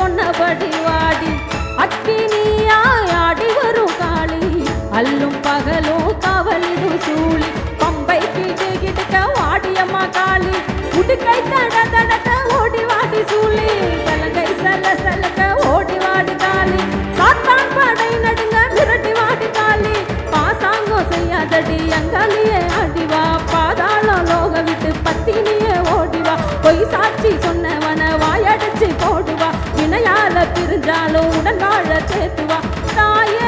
சொன்னபடி வாடி. அக்கினியாய் ஆடி வரும் காளி. அல்லும் பகலும் தவளிடும் சூழி பம்பை கிட்டு கிட்டுக்க வாடியம்மா காளி. உடுக்கை தட தடக்க ஓடி வாடி சூழி சலங்கை சல சலக்க ஓடி வாடி காளி. சாத்தான் படை நடுங்க மிரட்டி வாடி காளி. பாசாங்கோ செய்யாதடி அங்காலியே பிரிஞ்சாலும் உடன் வாழ சேர்த்துவா. தாயே